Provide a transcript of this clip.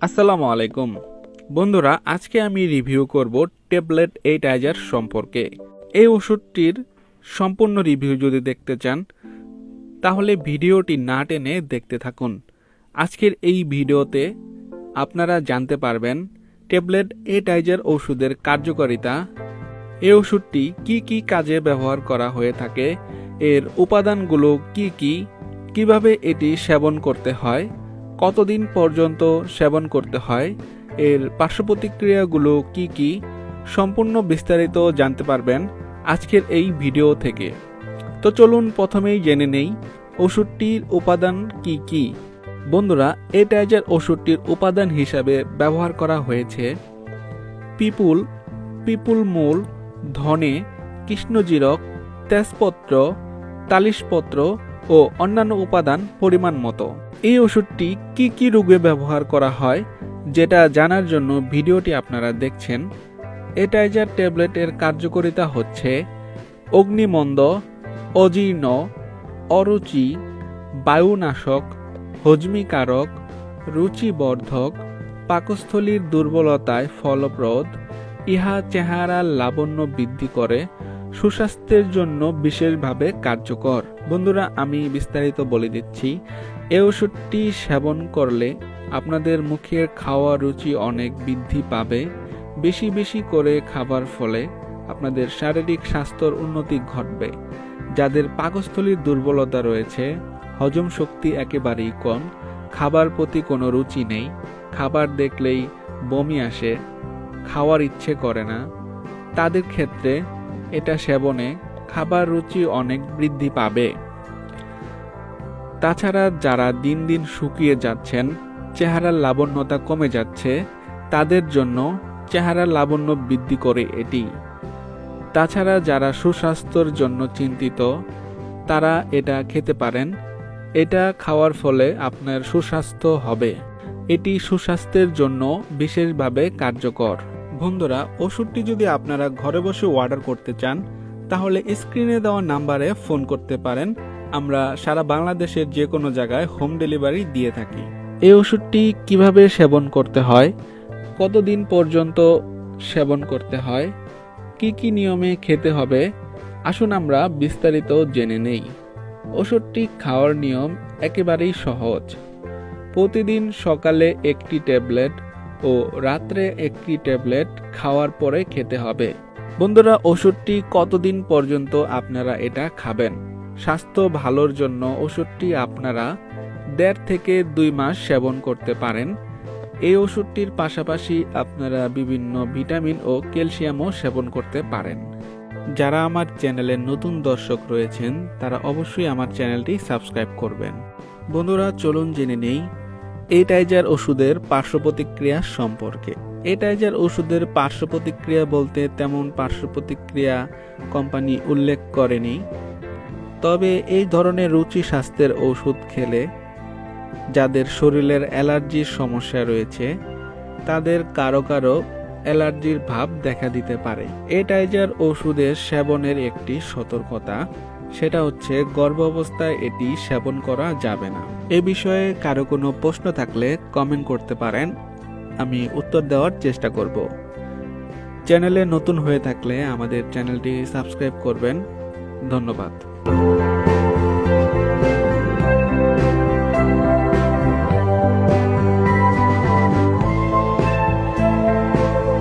আসসালামু আলাইকুম। বন্ধুরা, আজকে আমি রিভিউ করব ট্যাবলেট এইট আইজার সম্পর্কে। এই ওষুধটির সম্পূর্ণ রিভিউ যদি দেখতে চান, তাহলে ভিডিওটি না টেনে দেখতে থাকুন। আজকের এই ভিডিওতে আপনারা জানতে পারবেন ট্যাবলেট এইট আইজার ওষুধের কার্যকারিতা, এই ওষুধটি কি কি কাজে ব্যবহার করা হয়ে থাকে, এর উপাদানগুলো কি কি, কীভাবে এটি সেবন করতে হয় কতদিন পর্যন্ত সেবন করতে হয়, এর পার্শ্ব প্রতিক্রিয়াগুলো কি কি, সম্পূর্ণ বিস্তারিত জানতে পারবেন আজকের এই ভিডিও থেকে। তো চলুন প্রথমেই জেনে নেই, ওষুধটির উপাদান কি কি। বন্ধুরা এটাইজার ওষুধটির উপাদান হিসাবে ব্যবহার করা হয়েছে পিপুল পিপুল মূল, ধনে, কৃষ্ণজিরক, তেজপত্র, তালিশপত্র ও অন্যান্য উপাদান পরিমাণ মতো। এই ওষুধটি কি কি রোগে ব্যবহার করা হয়, যেটা জানার জন্য ভিডিওটি আপনারা দেখছেন। এটাইজার ট্যাবলেটের কার্যকারিতা হচ্ছে, অগ্নিমন্দ, অজীর্ণ, অরুচি, বায়ুনাশক, হজমিকারক, রুচিবর্ধক, পাকস্থলীর দুর্বলতায় ফলপ্রদ, ইহা চেহারার লাবণ্য বৃদ্ধি করে সুস্বাস্থ্যের জন্য বিশেষভাবে কার্যকর। বন্ধুরা, আমি বিস্তারিত বলে দিচ্ছি। এ ওষুধটি সেবন করলে আপনাদের মুখের খাওয়া রুচি অনেক বৃদ্ধি পাবে। বেশি বেশি করে খাবার ফলে আপনাদের শারীরিক স্বাস্থ্যর উন্নতি ঘটবে। যাদের পাকস্থলীর দুর্বলতা রয়েছে, হজম শক্তি একেবারেই কম, খাবার প্রতি কোনো রুচি নেই, খাবার দেখলেই বমি আসে, খাওয়ার ইচ্ছে করে না, তাদের ক্ষেত্রে এটা সেবনে খাবার রুচি অনেক বৃদ্ধি পাবে। তাছাড়া যারা দিন দিন শুকিয়ে যাচ্ছেন, চেহারার লাবণ্যতা কমে যাচ্ছে, তাদের জন্য চেহারার লাবণ্য বৃদ্ধি করে এটি। তাছাড়া যারা সুস্বাস্থ্যর জন্য চিন্তিত, তারা এটা খেতে পারেন। এটা খাওয়ার ফলে আপনার সুস্বাস্থ্য হবে। এটি সুস্বাস্থ্যের জন্য বিশেষভাবে কার্যকর। বন্ধুরা, ওষুধটি যদি আপনারা ঘরে বসে অর্ডার করতে চান, তাহলে স্ক্রিনে দেওয়া নাম্বারে ফোন করতে পারেন। আমরা সারা বাংলাদেশের যে কোনো জায়গায় হোম ডেলিভারি দিয়ে থাকি। এই ওষুধটি কীভাবে সেবন করতে হয়? কতদিন পর্যন্ত সেবন করতে হয়? কি কি নিয়মে খেতে হবে? আসুন আমরা বিস্তারিত জেনে নেই। ওষুধটি খাওয়ার নিয়ম একেবারেই সহজ। প্রতিদিন সকালে একটি ট্যাবলেট ও রাত্রে একটি ট্যাবলেট খাওয়ার পরে খেতে হবে। বন্ধুরা, ওষুধটি কতদিন পর্যন্ত আপনারা এটা খাবেন? স্বাস্থ্য ভালোর জন্য ওষুধটি আপনারা দেড় থেকে দুই মাস সেবন করতে পারেন। এই ওষুধটির পাশাপাশি আপনারা বিভিন্ন ভিটামিন ও ক্যালসিয়ামও সেবন করতে পারেন। যারা আমার চ্যানেলের নতুন দর্শক রয়েছেন, তারা অবশ্যই আমার চ্যানেলটি সাবস্ক্রাইব করবেন। বন্ধুরা, চলুন জেনে নেই এটাইজার ওষুধের পার্শ্ব প্রতিক্রিয়া সম্পর্কে এটাইজার ওষুধের পার্শ্ব প্রতিক্রিয়া বলতে তেমন পার্শ্ব প্রতিক্রিয়া কোম্পানি উল্লেখ করেনি। তবে এই ধরনের রুচি স্বাস্থ্যের ওষুধ খেলে যাদের শরীরের অ্যালার্জির সমস্যা রয়েছে, তাদের কারও কারও অ্যালার্জির ভাব দেখা দিতে পারে। এটাইজার ওষুধের সেবনের একটি সতর্কতা সেটা হচ্ছে গর্ভ অবস্থায় এটি সেবন করা যাবে না। এ বিষয়ে কারও কোনো প্রশ্ন থাকলে কমেন্ট করতে পারেন। আমি উত্তর দেওয়ার চেষ্টা করব। চ্যানেলে নতুন হয়ে থাকলে আমাদের চ্যানেলটি সাবস্ক্রাইব করবেন। ধন্যবাদ।